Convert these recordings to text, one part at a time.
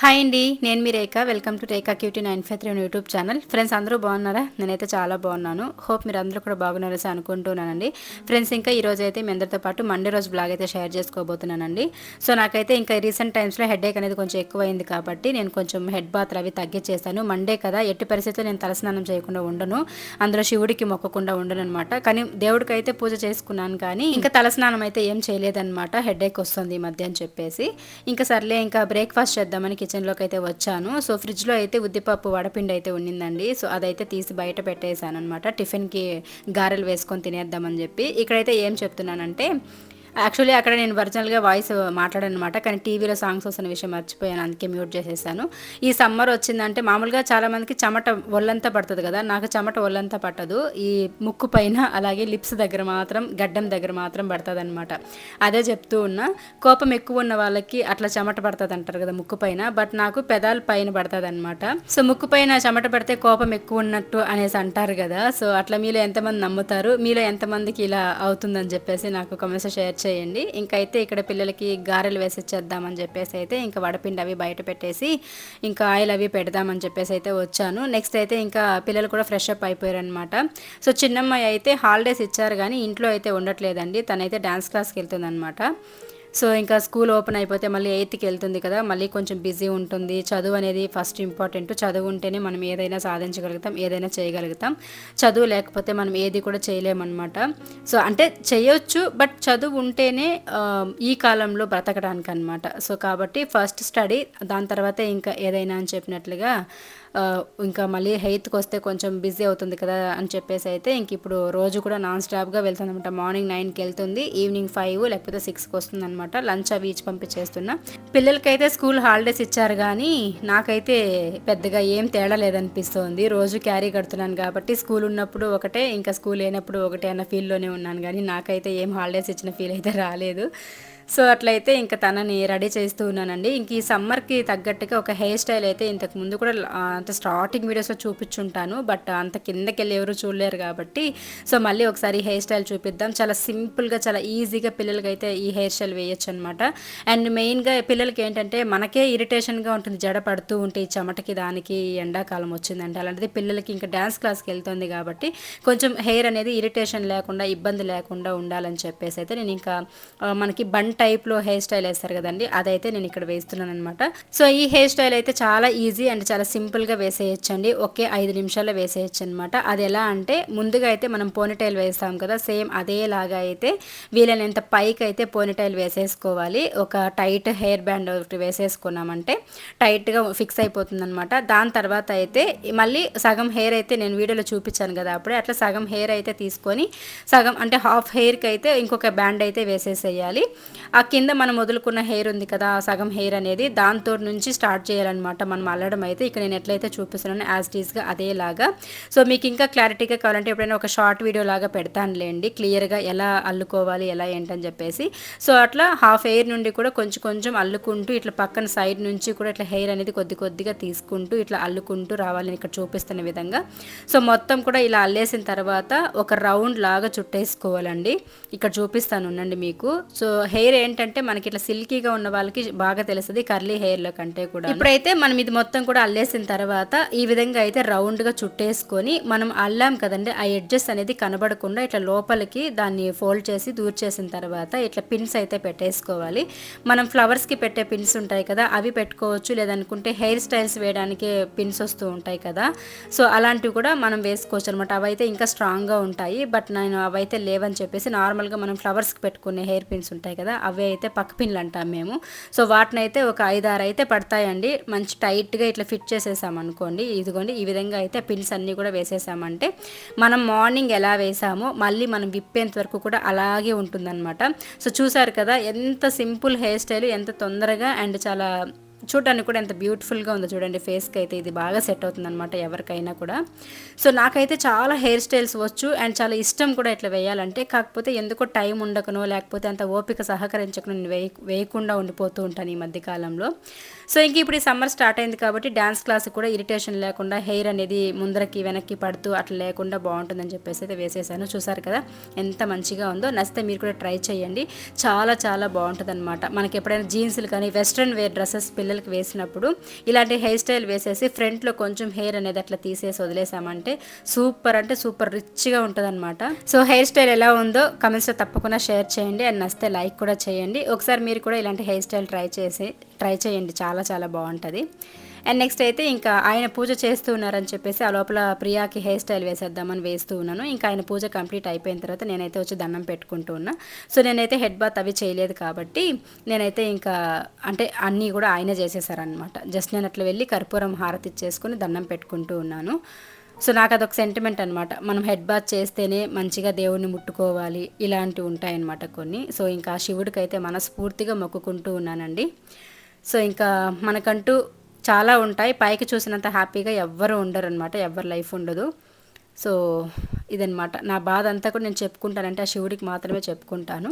Hi అండి నేను మీ Rekha. Welcome to Rekha cutie nine five three YouTube channel friends అందరూ బాగున్నారా? నేనైతే చాలా బాగున్నాను. హోప్ మీరు అందరూ కూడా బాగున్నారని అనుకుంటున్నానండి. ఫ్రెండ్స్ ఇంకా ఈ రోజు అయితే మీ అందరితో పాటు మండే రోజు బ్లాగ్ అయితే షేర్ చేసుకోబోతున్నానండి. సో నాకైతే ఇంకా రీసెంట్ టైమ్స్లో హెడేక్ అనేది కొంచెం ఎక్కువైంది కాబట్టి నేను కొంచెం హెడ్ బాత్లు అవి తగ్గించేస్తాను మండే కదా ఎట్టి పరిస్థితుల్లో నేను తలస్నానం చేయకుండా ఉండను. అందులో శివుడికి మొక్కకుండా ఉండను అనమాట కానీ దేవుడికి అయితే పూజ చేసుకున్నాను కానీ ఇంకా తలస్నానం అయితే ఏం చేయలేదన్నమాట. హెడేక్ వస్తుంది ఈ మధ్య అని చెప్పేసి. ఇంకా సర్లే ఇంకా బ్రేక్ఫాస్ట్ చేద్దామని కిచెన్లోకి అయితే వచ్చాను. సో ఫ్రిడ్జ్లో అయితే ఉద్దిపప్పు వడపిండి అయితే ఉండిందండి సో అదైతే తీసి బయట పెట్టేశాను అనమాట టిఫిన్కి గారెలు వేసుకొని తినేద్దామని చెప్పి. ఇక్కడైతే ఏం చెప్తున్నానంటే యాక్చువల్లీ అక్కడ నేను ఒరిజినల్గా వాయిస్ మాట్లాడాను అనమాట కానీ టీవీలో సాంగ్స్ వస్తున్న విషయం మర్చిపోయాను అందుకే మ్యూట్ చేసేసాను. ఈ సమ్మర్ వచ్చిందంటే మామూలుగా చాలామందికి చెమట ఒళ్ళంతా పడుతుంది కదా నాకు చెమట ఒళ్ళంతా పట్టదు. ఈ ముక్కు పైన అలాగే లిప్స్ దగ్గర మాత్రం గడ్డం దగ్గర మాత్రం పడుతుంది అనమాట అదే చెప్తూ ఉన్నా కోపం ఎక్కువ ఉన్న వాళ్ళకి అట్లా చెమట పడుతుంది అంటారు కదా ముక్కు పైన బట్ నాకు పెదాల పైన పడుతుంది అనమాట సో ముక్కు పైన చెమట పడితే కోపం ఎక్కువ ఉన్నట్టు అనేసి అంటారు కదా సో అట్లా మీలో ఎంతమంది నమ్ముతారు మీలో ఎంతమందికి ఇలా అవుతుందని చెప్పేసి నాకు కమెంట్స్ షేర్ చేయండి. ఇంకైతే ఇక్కడ పిల్లలకి గారెలు వేసిచ్చేద్దామని చెప్పేసి అయితే ఇంకా వడపిండి అవి బయట పెట్టేసి ఇంకా ఆయిల్ అవి పెడదామని చెప్పేసి అయితే వచ్చాను. నెక్స్ట్ అయితే ఇంకా పిల్లలు కూడా ఫ్రెష్ అప్ అయిపోయారు అనమాట సో చిన్నమ్మాయి అయితే హాలిడేస్ ఇచ్చారు కానీ ఇంట్లో అయితే ఉండట్లేదండి. తనైతే డ్యాన్స్ క్లాస్కి వెళ్తుంది అనమాట సో ఇంకా స్కూల్ ఓపెన్ అయిపోతే మళ్ళీ ఎయిత్కి వెళ్తుంది కదా మళ్ళీ కొంచెం బిజీ ఉంటుంది. చదువు అనేది ఫస్ట్ ఇంపార్టెంట్. చదువు ఉంటేనే మనం ఏదైనా సాధించగలుగుతాం ఏదైనా చేయగలుగుతాం. చదువు లేకపోతే మనం ఏది కూడా చేయలేమన్నమాట. సో అంటే చేయొచ్చు బట్ చదువు ఉంటేనే ఈ కాలంలో బ్రతకడానికి అనమాట సో కాబట్టి ఫస్ట్ స్టడీ దాని తర్వాత ఇంకా ఏదైనా అని చెప్పినట్లుగా ఇంకా మళ్ళీ హెయిత్కి వస్తే కొంచెం బిజీ అవుతుంది కదా అని చెప్పేసి అయితే ఇంక ఇప్పుడు రోజు కూడా నాన్ స్టాప్గా వెళ్తుంది అనమాట మార్నింగ్ నైన్కి వెళ్తుంది ఈవినింగ్ ఫైవ్ లేకపోతే సిక్స్కి వస్తుంది అనమాట లంచ్ అవి ఇచ్చి పంపించేస్తున్నా. పిల్లలకైతే స్కూల్ హాలిడేస్ ఇచ్చారు కానీ నాకైతే పెద్దగా ఏం తేడా లేదనిపిస్తుంది. రోజు క్యారీ కడుతున్నాను కాబట్టి స్కూల్ ఉన్నప్పుడు ఒకటే ఇంకా స్కూల్ లేనప్పుడు ఒకటే అన్న ఫీల్లోనే ఉన్నాను. కానీ నాకైతే ఏం హాలిడేస్ ఇచ్చిన ఫీల్ అయితే రాలేదు. సో అట్లయితే ఇంకా తనని రెడీ చేస్తూ ఉన్నానండి. ఇంక ఈ సమ్మర్కి తగ్గట్టుగా ఒక హెయిర్ స్టైల్ అయితే ఇంతకు ముందు కూడా అంత స్టార్టింగ్ వీడియోస్లో చూపించుంటాను. బట్ అంత కిందకి వెళ్ళి ఎవరు చూడలేరు కాబట్టి సో మళ్ళీ ఒకసారి హెయిర్ స్టైల్ చూపిద్దాం. చాలా సింపుల్గా చాలా ఈజీగా పిల్లలకి అయితే ఈ హెయిర్ స్టైల్ వేయచ్చు అనమాట అండ్ మెయిన్గా పిల్లలకి ఏంటంటే మనకే ఇరిటేషన్గా ఉంటుంది. జడ పడుతూ ఉంటే ఈ చెమటకి దానికి ఎండాకాలం వచ్చిందంటే అలాంటిది పిల్లలకి ఇంకా డ్యాన్స్ క్లాస్కి వెళ్తుంది కాబట్టి కొంచెం హెయిర్ అనేది ఇరిటేషన్ లేకుండా ఇబ్బంది లేకుండా ఉండాలని చెప్పేసి అయితే నేను ఇంకా మనకి బంట్ టైప్లో హెయిర్ స్టైల్ వేస్తారు కదండి అదైతే నేను ఇక్కడ వేస్తున్నాను అనమాట సో ఈ హెయిర్ స్టైల్ అయితే చాలా ఈజీ అండ్ చాలా సింపుల్గా వేసేయచ్చు అండి ఒకే ఐదు నిమిషాల్లో వేసేయచ్చు అనమాట అది ఎలా అంటే ముందుగా అయితే మనం పోనిటైల్ వేస్తాం కదా సేమ్ అదేలాగా అయితే వీలైనంత పైకి అయితే పోనిటైల్ వేసేసుకోవాలి. ఒక టైట్ హెయిర్ బ్యాండ్ ఒకటి వేసేసుకున్నామంటే టైట్గా ఫిక్స్ అయిపోతుంది అనమాట దాని తర్వాత అయితే మళ్ళీ సగం హెయిర్ అయితే నేను వీడియోలో చూపించాను కదా అప్పుడే అట్లా సగం హెయిర్ అయితే తీసుకొని సగం అంటే హాఫ్ హెయిర్కి అయితే ఇంకొక బ్యాండ్ అయితే వేసేసేయాలి. ఆ కింద మనం వదులుకున్న హెయిర్ ఉంది కదా సగం హెయిర్ అనేది దాంతో నుంచి స్టార్ట్ చేయాలన్నమాట. మనం అల్లడం అయితే ఇక్కడ నేను ఎట్లయితే చూపిస్తున్నాను యాజ్ టీస్గా అదేలాగా సో మీకు ఇంకా క్లారిటీగా కావాలంటే ఎప్పుడైనా ఒక షార్ట్ వీడియో లాగా పెడతానులేండి. క్లియర్గా ఎలా అల్లుకోవాలి ఎలా ఏంటని చెప్పేసి. సో అట్లా హాఫ్ హెయిర్ నుండి కూడా కొంచెం కొంచెం అల్లుకుంటూ ఇట్లా పక్కన సైడ్ నుంచి కూడా ఇట్లా హెయిర్ అనేది కొద్ది కొద్దిగా తీసుకుంటూ ఇట్లా అల్లుకుంటూ రావాలని ఇక్కడ చూపిస్తున్న విధంగా. సో మొత్తం కూడా ఇలా అల్లేసిన తర్వాత ఒక రౌండ్ లాగా చుట్టేసుకోవాలండి. ఇక్కడ చూపిస్తాను ఉండండి మీకు. సో హెయిర్ ఏంటంటే మనకి ఇట్లా సిల్కీగా ఉన్న వాళ్ళకి బాగా తెలుస్తుంది కర్లీ హెయిర్లో కంటే కూడా. ఇప్పుడైతే మనం ఇది మొత్తం కూడా అల్లేసిన తర్వాత ఈ విధంగా అయితే రౌండ్గా చుట్టేసుకొని మనం అల్లాం కదండి ఆ ఎడ్జెస్ అనేది కనబడకుండా ఇట్లా లోపలికి దాన్ని ఫోల్డ్ చేసి దూర్ చేసిన తర్వాత ఇట్లా పిన్స్ అయితే పెట్టేసుకోవాలి. మనం ఫ్లవర్స్కి పెట్టే పిన్స్ ఉంటాయి కదా అవి పెట్టుకోవచ్చు. లేదనుకుంటే హెయిర్ స్టైల్స్ వేయడానికి పిన్స్ వస్తూ ఉంటాయి కదా. సో అలాంటివి కూడా మనం వేసుకోవచ్చు అనమాట అవైతే ఇంకా స్ట్రాంగ్గా ఉంటాయి. బట్ నేను అవైతే లేవని చెప్పేసి నార్మల్గా మనం ఫ్లవర్స్కి పెట్టుకునే హెయిర్ పిన్స్ ఉంటాయి కదా అవి అయితే పక్క పిన్లు అంటాం మేము. సో వాటిని అయితే ఒక ఐదారు అయితే పడతాయండి. మంచి టైట్గా ఇట్లా ఫిట్ చేసేసామనుకోండి ఇదిగోండి ఈ విధంగా అయితే పిన్స్ అన్నీ కూడా వేసేసామంటే మనం మార్నింగ్ ఎలా వేసామో మళ్ళీ మనం విప్పేంత వరకు కూడా అలాగే ఉంటుందన్నమాట. సో చూసారు కదా ఎంత సింపుల్ హెయిర్ స్టైల్ ఎంత తొందరగా అండ్ చాలా చూడడానికి కూడా ఎంత బ్యూటిఫుల్గా ఉందో చూడండి ఫేస్కి అయితే ఇది బాగా సెట్ అవుతుంది అనమాట ఎవరికైనా కూడా. సో నాకైతే చాలా హెయిర్ స్టైల్స్ వచ్చు అండ్ చాలా ఇష్టం కూడా ఇట్లా వేయాలంటే కాకపోతే ఎందుకో టైం ఉండకనో లేకపోతే అంత ఓపిక సహకరించకనో నేను వేయ వేయకుండా ఉండిపోతూ ఉంటాను ఈ మధ్యకాలంలో సో ఇంక ఇప్పుడు ఈ సమ్మర్ స్టార్ట్ అయింది కాబట్టి డ్యాన్స్ క్లాస్ కూడా ఇరిటేషన్ లేకుండా హెయిర్ అనేది ముందరకి వెనక్కి పడుతూ అట్లా లేకుండా బాగుంటుందని చెప్పేసి అయితే వేసేసాను. చూసారు కదా ఎంత మంచిగా ఉందో. నచ్చితే మీరు కూడా ట్రై చేయండి. చాలా చాలా బాగుంటుంది అనమాట మనకి ఎప్పుడైనా జీన్స్లు కానీ వెస్ట్రన్ వేర్ డ్రెస్సెస్ పిల్లలు పిల్లలకి వేసినప్పుడు ఇలాంటి హెయిర్ స్టైల్ వేసేసి ఫ్రంట్లో కొంచెం హెయిర్ అనేది అట్లా తీసేసి వదిలేసామంటే సూపర్ అంటే సూపర్ రిచ్గా ఉంటుంది అనమాట సో హెయిర్ స్టైల్ ఎలా ఉందో కమెంట్స్లో తప్పకుండా షేర్ చేయండి. అండ్ నస్తే లైక్ కూడా చేయండి. ఒకసారి మీరు కూడా ఇలాంటి హెయిర్ స్టైల్ ట్రై చేసి ట్రై చేయండి. చాలా చాలా బాగుంటుంది. అండ్ నెక్స్ట్ అయితే ఇంకా ఆయన పూజ చేస్తూ ఉన్నారని చెప్పేసి ఆ లోపల ప్రియాకి హెయిర్ స్టైల్ వేసేద్దామని వేస్తూ ఉన్నాను. ఇంకా ఆయన పూజ కంప్లీట్ అయిపోయిన తర్వాత నేనైతే వచ్చి దండం పెట్టుకుంటూ ఉన్నా. సో నేనైతే హెడ్ బాత్ అవి చేయలేదు కాబట్టి నేనైతే ఇంకా అంటే అన్నీ కూడా ఆయనే చేసేసారనమాట జస్ట్ నేను అట్లా వెళ్ళి కర్పూరం హారతి ఇచ్చేసుకొని దండం పెట్టుకుంటూ ఉన్నాను. సో నాకు అదొక సెంటిమెంట్ అనమాట మనం హెడ్ బాత్ చేస్తేనే మంచిగా దేవుడిని ముట్టుకోవాలి. ఇలాంటివి ఉంటాయన్నమాట కొన్ని. సో ఇంకా శివుడికి అయితే మనస్ఫూర్తిగా మొక్కుకుంటూ ఉన్నానండి. సో ఇంకా మనకంటూ చాలా ఉంటాయి. పైకి చూసినంత హ్యాపీగా ఎవ్వరు ఉండరు అనమాట ఎవరి లైఫ్ ఉండదు. సో ఇదనమాట నా బాధ అంతా కూడా నేను చెప్పుకుంటానంటే ఆ శివుడికి మాత్రమే చెప్పుకుంటాను.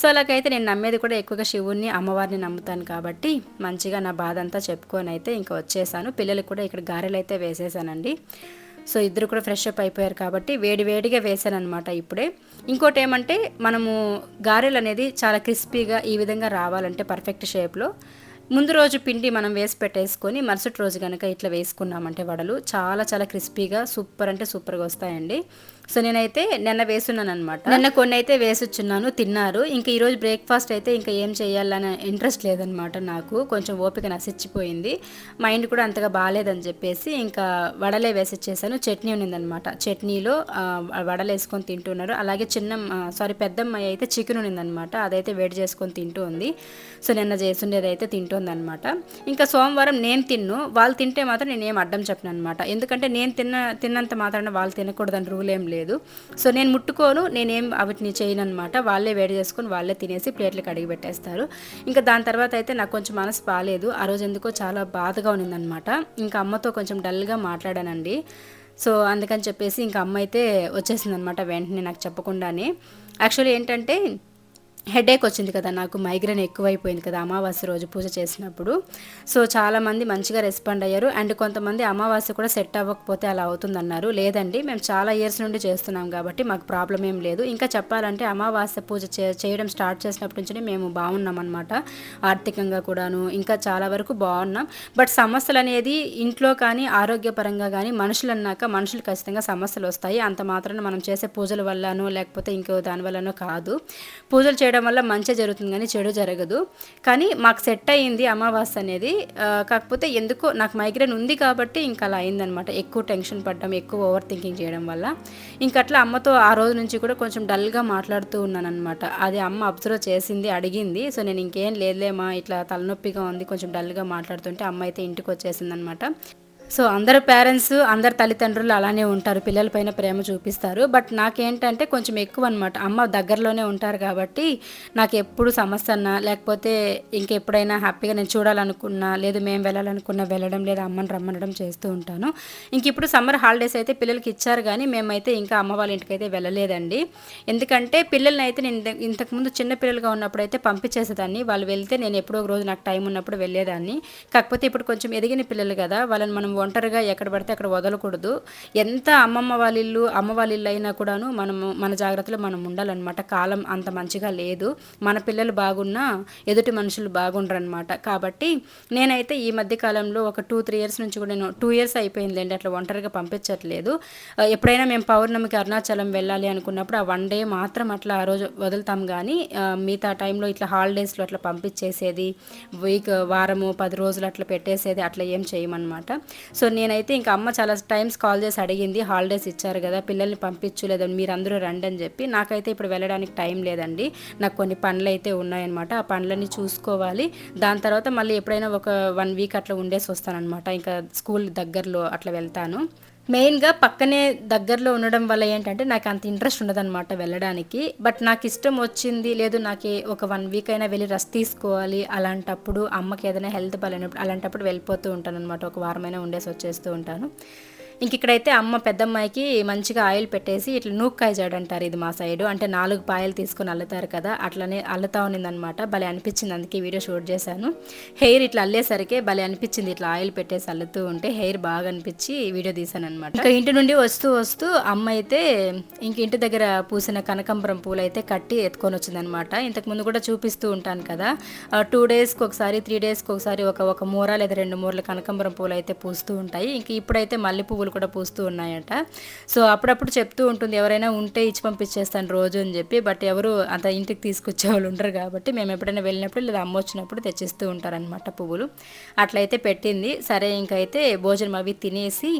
సో అలాగైతే నేను నమ్మేది కూడా ఎక్కువగా శివుడిని అమ్మవారిని నమ్ముతాను కాబట్టి మంచిగా నా బాధ అంతా చెప్పుకొని అయితే ఇంకా వచ్చేసాను. పిల్లలకు కూడా ఇక్కడ గారెలు అయితే వేసేసానండి. సో ఇద్దరు కూడా ఫ్రెష్ అప్ అయిపోయారు కాబట్టి వేడి వేడిగా వేసాను అనమాట ఇప్పుడే. ఇంకోటి ఏమంటే మనము గారెలు అనేది చాలా క్రిస్పీగా ఈ విధంగా రావాలంటే పర్ఫెక్ట్ షేప్లో. ముందు రోజు పిండి మనం వేసి పెట్టేసుకొని మరుసటి రోజు కనుక ఇట్లా వేసుకున్నామంటే వడలు చాలా చాలా క్రిస్పీగా సూపర్ అంటే సూపర్గా వస్తాయండి. సో నేనైతే నిన్న వేసున్నాను అనమాట నిన్న కొన్ని అయితే వేసొచ్చున్నాను తిన్నారు. ఇంకా ఈరోజు బ్రేక్ఫాస్ట్ అయితే ఇంకా ఏం చేయాలనే ఇంట్రెస్ట్ లేదనమాట నాకు. కొంచెం ఓపిక నశించిపోయింది. మైండ్ కూడా అంతగా బాగాలేదని చెప్పేసి ఇంకా వడలే వేసిచ్చేసాను. చట్నీ ఉన్నిందనమాట చట్నీలో వడలు వేసుకొని తింటున్నారు. అలాగే చిన్న సారీ పెద్దమ్మాయి అయితే చికెన్ ఉన్నిందనమాట అదైతే వేడి చేసుకొని తింటూ ఉంది. సో నిన్న చేసుండేది అయితే తింటుంది అనమాట ఇంకా సోమవారం నేను తిన్ను. వాళ్ళు తింటే మాత్రం నేను ఏం అడ్డం చెప్పను అనమాట ఎందుకంటే నేను తిన్న తిన్నంత మాత్రాన వాళ్ళు తినకూడదని రూల్ ఏం లేదు. లేదు. సో నేను ముట్టుకోను నేనేం వాటిని చేయను అనమాట వాళ్ళే వేడి చేసుకొని వాళ్ళే తినేసి ప్లేట్లకు అడిగి పెట్టేస్తారు. ఇంకా దాని తర్వాత అయితే నాకు కొంచెం మనసు బాగాలేదు ఆ రోజు ఎందుకో చాలా బాధగా ఉన్నిందనమాట ఇంకా అమ్మతో కొంచెం డల్గా మాట్లాడానండి. సో అందుకని చెప్పేసి ఇంకా అమ్మ అయితే వచ్చేసింది అనమాట వెంటనే నాకు చెప్పకుండానే. యాక్చువల్లీ ఏంటంటే హెడేక్ వచ్చింది కదా నాకు మైగ్రేన్ ఎక్కువైపోయింది కదా అమావాస్య రోజు పూజ చేసినప్పుడు. సో చాలామంది మంచిగా రెస్పాండ్ అయ్యారు. అండ్ కొంతమంది అమావాస్య కూడా సెట్ అవ్వకపోతే అలా అవుతుందన్నారు. లేదండి మేము చాలా ఇయర్స్ నుండి చేస్తున్నాం కాబట్టి మాకు ప్రాబ్లం ఏం లేదు. ఇంకా చెప్పాలంటే అమావాస్య పూజ చే చేయడం స్టార్ట్ చేసినప్పటి నుంచి మేము బాగున్నాం అనమాట ఆర్థికంగా కూడాను ఇంకా చాలా వరకు బాగున్నాం. బట్ సమస్యలు అనేది ఇంట్లో కానీ ఆరోగ్యపరంగా కానీ మనుషులు అన్నాక మనుషులు ఖచ్చితంగా సమస్యలు వస్తాయి. అంత మాత్రాన మనం చేసే పూజల వల్లనో లేకపోతే ఇంకో దాని వల్లనో కాదు. పూజలు చేయడం వల్ల మంచి జరుగుతుంది కానీ చెడు జరగదు. కానీ మాకు సెట్ అయ్యింది అమావాస్య అనేది. కాకపోతే ఎందుకో నాకు మైగ్రేన్ ఉంది కాబట్టి ఇంకా అలా అయిందనమాట. ఎక్కువ టెన్షన్ పడడం ఎక్కువ ఓవర్ థింకింగ్ చేయడం వల్ల. ఇంకట్లా అట్లా అమ్మతో ఆ రోజు నుంచి కూడా కొంచెం డల్గా మాట్లాడుతూ ఉన్నానమాట అది అమ్మ అబ్జర్వ్ చేసింది అడిగింది. సో నేను ఇంకేం లేదులేమా ఇట్లా తలనొప్పిగా ఉంది కొంచెం డల్గా మాట్లాడుతుంటే అమ్మ అయితే ఇంటికి వచ్చేసింది అనమాట సో అందరు పేరెంట్స్ అందరు తల్లిదండ్రులు అలానే ఉంటారు. పిల్లలపైన ప్రేమ చూపిస్తారు. బట్ నాకేంటంటే కొంచెం ఎక్కువ అనమాట అమ్మ దగ్గరలోనే ఉంటారు కాబట్టి నాకు ఎప్పుడు సమస్య అన్నా లేకపోతే ఇంకెప్పుడైనా హ్యాపీగా నేను చూడాలనుకున్నా లేదు మేము వెళ్ళాలనుకున్నా వెళ్ళడం లేదా అమ్మని రమ్మనడం చేస్తూ ఉంటాను. ఇంక ఇప్పుడు సమ్మర్ హాలిడేస్ అయితే పిల్లలకి ఇచ్చారు కానీ మేమైతే ఇంకా అమ్మ వాళ్ళ ఇంటికి అయితే వెళ్ళలేదండి. ఎందుకంటే పిల్లల్ని అయితే నేను ఇంతకుముందు చిన్న పిల్లలుగా ఉన్నప్పుడు అయితే పంపించేసేదాన్ని. వాళ్ళు వెళ్తే నేను ఎప్పుడో ఒక రోజు నాకు టైం ఉన్నప్పుడు వెళ్ళేదాన్ని. కాకపోతే ఇప్పుడు కొంచెం ఎదిగిన పిల్లలు కదా వాళ్ళని మనం ఒంటరిగా ఎక్కడ పడితే అక్కడ వదలకూడదు. ఎంత అమ్మమ్మ వాళ్ళ ఇల్లు అమ్మ వాళ్ళ ఇల్లు అయినా కూడాను మనము మన జాగ్రత్తలో మనం ఉండాలన్నమాట. కాలం అంత మంచిగా లేదు. మన పిల్లలు బాగున్నా ఎదుటి మనుషులు బాగుండరనమాట కాబట్టి నేనైతే ఈ మధ్య కాలంలో ఒక టూ త్రీ ఇయర్స్ నుంచి కూడా నేను టూ ఇయర్స్ అయిపోయిందండి అట్లా ఒంటరిగా పంపించట్లేదు. ఎప్పుడైనా మేము పౌర్ణమికి అరుణాచలం వెళ్ళాలి అనుకున్నప్పుడు ఆ వన్ డే మాత్రం అట్లా ఆ రోజు వదులుతాం కానీ మిగతా టైంలో ఇట్లా హాలిడేస్లో అట్లా పంపించేసేది వీక్ వారము పది రోజులు అట్లా పెట్టేసేది అట్లా ఏం చేయమన్నమాట. సో నేనైతే ఇంకా అమ్మ చాలా టైమ్స్ కాల్ చేసి అడిగింది హాలిడేస్ ఇచ్చారు కదా పిల్లల్ని పంపించు లేదా మీరందరూ రండి అని చెప్పి. నాకైతే ఇప్పుడు వెళ్ళడానికి టైం లేదండి నాకు కొన్ని పనులు అయితే ఉన్నాయన్నమాట ఆ పనులన్నీ చూసుకోవాలి. దాని తర్వాత మళ్ళీ ఎప్పుడైనా ఒక వన్ వీక్ అట్లా ఉండేసి వస్తానన్నమాట ఇంకా స్కూల్ దగ్గరలో అట్లా వెళ్తాను. మెయిన్గా పక్కనే దగ్గరలో ఉండడం వల్ల ఏంటంటే నాకు అంత ఇంట్రెస్ట్ ఉండదన్నమాట వెళ్ళడానికి. బట్ నాకు ఇష్టం వచ్చింది లేదు నాకు ఒక వన్ వీక్ అయినా వెళ్ళి రెస్ట్ తీసుకోవాలి అలాంటప్పుడు అమ్మకి ఏదైనా హెల్త్ బాగాలేనప్పుడు అలాంటప్పుడు వెళ్ళిపోతూ ఉంటాను అనమాట ఒక వారమైనా ఉండేసి వచ్చేస్తూ ఉంటాను. ఇంక ఇక్కడైతే అమ్మ పెద్దమ్మాయికి మంచిగా ఆయిల్ పెట్టేసి ఇట్లా నూక్కాయ జాడు అంటారు ఇది మా సైడు. అంటే నాలుగు పాయలు తీసుకొని అల్లుతారు కదా అట్లనే అల్లుతా ఉన్నిందనమాట. భలే అనిపించింది అందుకే వీడియో షూట్ చేశాను. హెయిర్ ఇట్లా అల్లేసరికి భలే అనిపించింది ఇట్లా ఆయిల్ పెట్టేసి అల్లుతూ ఉంటే. హెయిర్ బాగా అనిపించి వీడియో తీశాను అనమాట ఇంకా ఇంటి నుండి వస్తూ వస్తూ అమ్మ అయితే ఇంక ఇంటి దగ్గర పూసిన కనకంబరం పూలు అయితే కట్టి ఎత్తుకొని వచ్చిందనమాట. ఇంతకు ముందు కూడా చూపిస్తూ ఉంటాను కదా. టూ డేస్కి ఒకసారి త్రీ డేస్కి ఒకసారి ఒక ఒక మూర లేదా రెండు మూరలు కనకంబరం పూలు అయితే పూస్తూ ఉంటాయి. ఇంక ఇప్పుడైతే మల్లె పువ్వులు కూడా పూస్తూ ఉన్నాయట. సో అప్పుడప్పుడు చెప్తూ ఉంటుంది ఎవరైనా ఉంటే ఇచ్చి పంపించేస్తాను రోజు అని చెప్పి బట్ ఎవరు అంత ఇంటికి తీసుకొచ్చే వాళ్ళు ఉండరు కాబట్టి మేము ఎప్పుడైనా వెళ్ళినప్పుడు లేదా అమ్మ వచ్చినప్పుడు తెచ్చిస్తూ ఉంటారనమాట పువ్వులు. అట్లయితే పెట్టింది. సరే ఇంకైతే భోజనం అవి తినేసి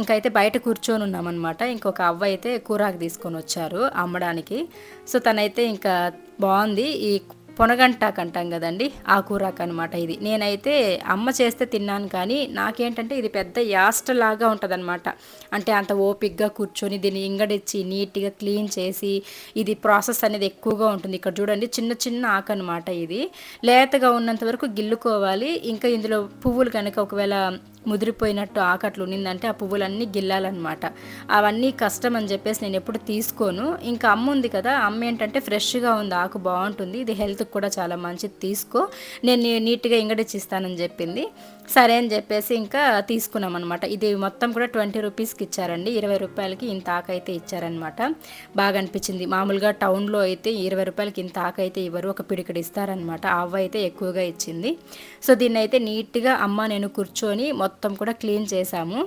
ఇంకైతే బయట కూర్చొని ఉన్నామన్నమాట. ఇంకొక అవ్వ అయితే కూరాకు తీసుకొని వచ్చారు అమ్మడానికి. సో తనైతే ఇంకా బాగుంది. ఈ పొనగంటాకు అంటాం కదండి ఆ కూరాకు అనమాట ఇది. నేనైతే అమ్మ చేస్తే తిన్నాను కానీ నాకేంటంటే ఇది పెద్ద యాస్టలాగా ఉంటుందన్నమాట. అంటే అంత ఓపిక్గా కూర్చొని దీన్ని ఇంగడిచ్చి నీట్గా క్లీన్ చేసి ఇది ప్రాసెస్ అనేది ఎక్కువగా ఉంటుంది. ఇక్కడ చూడండి చిన్న చిన్న ఆకు అనమాట ఇది. లేతగా ఉన్నంత వరకు గిల్లుకోవాలి. ఇంకా ఇందులో పువ్వులు కనుక ఒకవేళ ముదిరిపోయినట్టు ఆకట్లు ఉన్నిందంటే ఆ పువ్వులన్నీ గిల్లాలన్నమాట. అవన్నీ కష్టం అని చెప్పేసి నేను ఎప్పుడు తీసుకోను. ఇంకా అమ్మ ఉంది కదా అమ్మ ఏంటంటే ఫ్రెష్గా ఉంది ఆకు బాగుంటుంది. ఇది హెల్త్కి కూడా చాలా మంచిది తీసుకో. నేను నీట్గా ఇంగడిచిస్తానని చెప్పింది. సరే అని చెప్పేసి ఇంకా తీసుకున్నాం అనమాట ఇది మొత్తం కూడా ట్వంటీ రూపీస్కి ఇచ్చారండి. ఇరవై రూపాయలకి ఇంత ఆకైతే ఇచ్చారనమాట బాగా అనిపించింది. మామూలుగా టౌన్లో అయితే ఇరవై రూపాయలకి ఇంత ఆకైతే ఇవ్వరు. ఒక పిడికడు ఇస్తారనమాట అవ్వ అయితే ఎక్కువగా ఇచ్చింది. సో దీన్ని అయితే నీట్గా అమ్మ నేను కూర్చొని మొత్తం కూడా క్లీన్ చేశాము.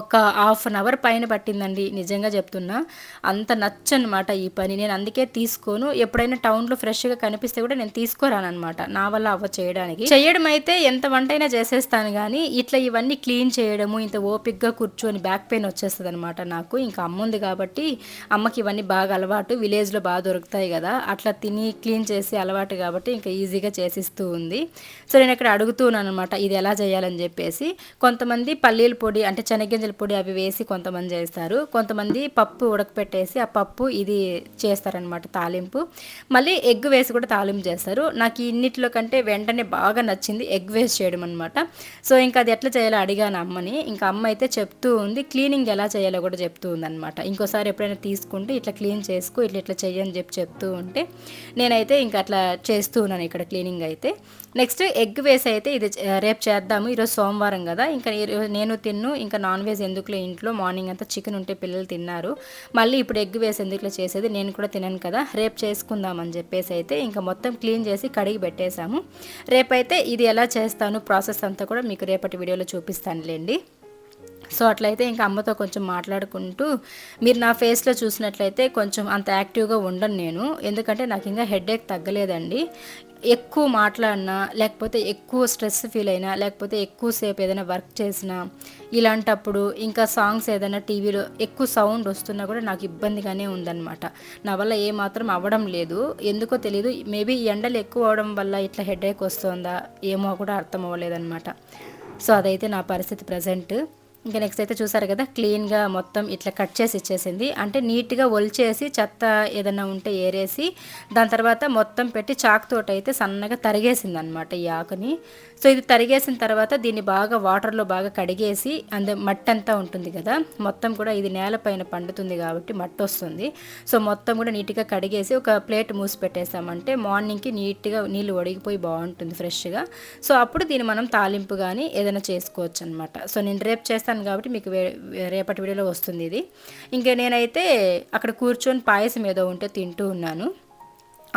ఒక హాఫ్ అన్ అవర్ పైన పట్టిందండి నిజంగా చెప్తున్నా. అంత నచ్చనమాట ఈ పని. నేను అందుకే తీసుకోను. ఎప్పుడైనా టౌన్లో ఫ్రెష్గా కనిపిస్తే కూడా నేను తీసుకోరానమాట నా వల్ల అవ్వ చేయడానికి. చేయడం అయితే ఎంత వంటైనా చేసేస్తాను కానీ ఇట్లా ఇవన్నీ క్లీన్ చేయడము ఇంత ఓపిక్గా కూర్చొని బ్యాక్ పెయిన్ వచ్చేస్తుంది అనమాట నాకు. ఇంకా అమ్మ ఉంది కాబట్టి అమ్మకి ఇవన్నీ బాగా అలవాటు. విలేజ్లో బాగా దొరుకుతాయి కదా. అట్లా తిని క్లీన్ చేసి అలవాటు కాబట్టి ఇంకా ఈజీగా చేసిస్తూ ఉంది. సో నేను ఇక్కడ అడుగుతున్నాను అనమాట ఇది ఎలా చేయాలని చెప్పేసి. కొంతమంది పల్లీల పొడి అంటే శనగ గింజల పొడి అవి వేసి కొంతమంది చేస్తారు. కొంతమంది పప్పు ఉడకపెట్టేసి ఆ పప్పు ఇది చేస్తారనమాట తాలింపు. మళ్ళీ ఎగ్ వేసి కూడా తాలింపు చేస్తారు. నాకు ఇన్నిట్లో కంటే వెంటనే బాగా నచ్చింది ఎగ్ వేసి చేయడం అనమాట సో ఇంకా అది ఎట్లా చేయాలో అడిగాను అమ్మని. ఇంకా అమ్మ అయితే చెప్తూ ఉంది క్లీనింగ్ ఎలా చేయాలో కూడా చెప్తూ ఉందన్నమాట. ఇంకోసారి ఎప్పుడైనా తీసుకుంటే ఇట్లా క్లీన్ చేసుకో ఇట్లా ఇట్లా చెయ్యని చెప్పి చెప్తూ ఉంటే నేనైతే ఇంకా అట్లా చేస్తూ ఉన్నాను ఇక్కడ క్లీనింగ్ అయితే. నెక్స్ట్ ఎగ్ వేసి అయితే ఇది రేపు చేద్దాము. ఈరోజు సోమవారం కదా. ఇంకా నేను తిన్ను ఇంకా నాన్ వెజ్ ఎందుకులే ఇంట్లో మార్నింగ్ అంతా చికెన్ ఉంటే పిల్లలు తిన్నారు. మళ్ళీ ఇప్పుడు ఎగ్ వేసి ఎందుకులో చేసేది నేను కూడా తినను కదా రేపు చేసుకుందామని చెప్పేసి అయితే ఇంకా మొత్తం క్లీన్ చేసి కడిగి పెట్టేశాము. రేపైతే ఇది ఎలా చేస్తాను ప్రాసెస్ అంతా కూడా మీకు రేపటి వీడియోలో చూపిస్తానులేండి. సో అట్లయితే ఇంకా అమ్మతో కొంచెం మాట్లాడుకుంటూ మీరు నా ఫేస్లో చూసినట్లయితే కొంచెం అంత యాక్టివ్గా ఉండను నేను. ఎందుకంటే నాకు ఇంకా హెడేక్ తగ్గలేదండి. ఎక్కువ మాట్లాడినా లేకపోతే ఎక్కువ స్ట్రెస్ ఫీల్ అయినా లేకపోతే ఎక్కువసేపు ఏదైనా వర్క్ చేసినా ఇలాంటప్పుడు ఇంకా సాంగ్స్ ఏదైనా టీవీలో ఎక్కువ సౌండ్ వస్తున్నా కూడా నాకు ఇబ్బందిగానే ఉందన్నమాట. నా వల్ల ఏమాత్రం అవ్వడం లేదు. ఎందుకో తెలియదు మేబీ ఎండలు ఎక్కువ అవడం వల్ల ఇట్లా హెడేక్ వస్తుందా ఏమో కూడా అర్థం అవ్వలేదన్నమాట. సో అదైతే నా పరిస్థితి ప్రజెంట్. ఇంకా నెక్స్ట్ అయితే చూసారు కదా క్లీన్గా మొత్తం ఇట్లా కట్ చేసి ఇచ్చేసింది. అంటే నీట్గా ఒలిచేసి చెత్త ఏదైనా ఉంటే ఏరేసి దాని తర్వాత మొత్తం పెట్టి చాకుతోట అయితే సన్నగా తరిగేసింది అనమాట ఈ ఆకుని. సో ఇది తరిగేసిన తర్వాత దీన్ని బాగా వాటర్లో బాగా కడిగేసి అందు మట్టి అంతా ఉంటుంది కదా మొత్తం కూడా ఇది నేలపైన పండుతుంది కాబట్టి మట్టి వస్తుంది సో మొత్తం కూడా నీట్గా కడిగేసి ఒక ప్లేట్ మూసి పెట్టేసామంటే మార్నింగ్కి నీట్గా నీళ్ళు ఒడిగిపోయి బాగుంటుంది ఫ్రెష్గా సో అప్పుడు దీన్ని మనం తాలింపు కానీ ఏదైనా చేసుకోవచ్చు అనమాట సో నేను రేపు చేస్తాను చేస్తాను కాబట్టి మీకు రేపటి వీడియోలో వస్తుంది ఇది. ఇంకా నేనైతే అక్కడ కూర్చొని పాయసం ఏదో ఉంటే తింటూ ఉన్నాను.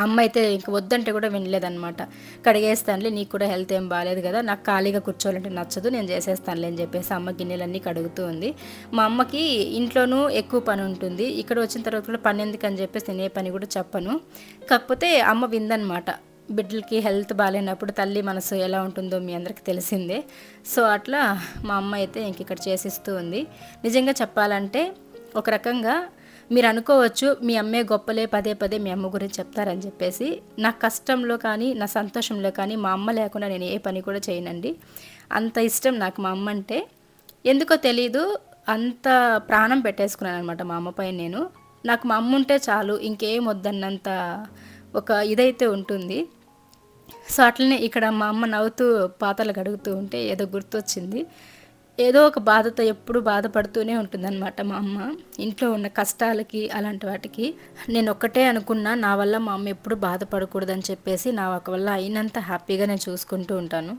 అమ్మ అయితే ఇంక వద్దంటే కూడా వినలేదనమాట కడిగేస్తానులే నీకు కూడా హెల్త్ ఏం బాగాలేదు కదా నాకు ఖాళీగా కూర్చోవాలంటే నచ్చదు నేను చేసేస్తానులే అని చెప్పేసి అమ్మ గిన్నెలన్నీ కడుగుతూ ఉంది. మా అమ్మకి ఇంట్లోనూ ఎక్కువ పని ఉంటుంది. ఇక్కడ వచ్చిన తర్వాత కూడా పని ఎందుకని చెప్పేసి నేను ఏ పని కూడా చెప్పను. కాకపోతే అమ్మ విందనమాట బిడ్డలకి హెల్త్ బాగాలేనప్పుడు తల్లి మనసు ఎలా ఉంటుందో మీ అందరికి తెలిసిందే. సో అట్లా మా అమ్మ అయితే ఇంక ఇక్కడ చేసిస్తూ ఉంది. నిజంగా చెప్పాలంటే ఒక రకంగా మీరు అనుకోవచ్చు మీ అమ్మే గొప్పలే పదే పదే మీ అమ్మ గురించి చెప్తారని చెప్పేసి. నా కష్టంలో కానీ నా సంతోషంలో కానీ మా అమ్మ లేకుండా నేను ఏ పని కూడా చేయనండి. అంత ఇష్టం నాకు మా అమ్మ అంటే. ఎందుకో తెలీదు అంత ప్రాణం పెట్టేసుకున్నాను అనమాట మా అమ్మపై నేను. నాకు మా అమ్మ ఉంటే చాలు ఇంకేం వద్దన్నంత ఒక ఇదైతే ఉంటుంది. సో అట్లనే ఇక్కడ మా అమ్మ నవ్వుతూ పాతలు కడుగుతూ ఉంటే ఏదో గుర్తొచ్చింది. ఏదో ఒక బాధతో ఎప్పుడు బాధపడుతూనే ఉంటుందన్నమాట మా అమ్మ. ఇంట్లో ఉన్న కష్టాలకి అలాంటి వాటికి నేను ఒక్కటే అనుకున్నా నా వల్ల మా అమ్మ ఎప్పుడు బాధపడకూడదని చెప్పేసి నా ఒక వల్ల అయినంత హ్యాపీగా నేను చూసుకుంటూ ఉంటాను.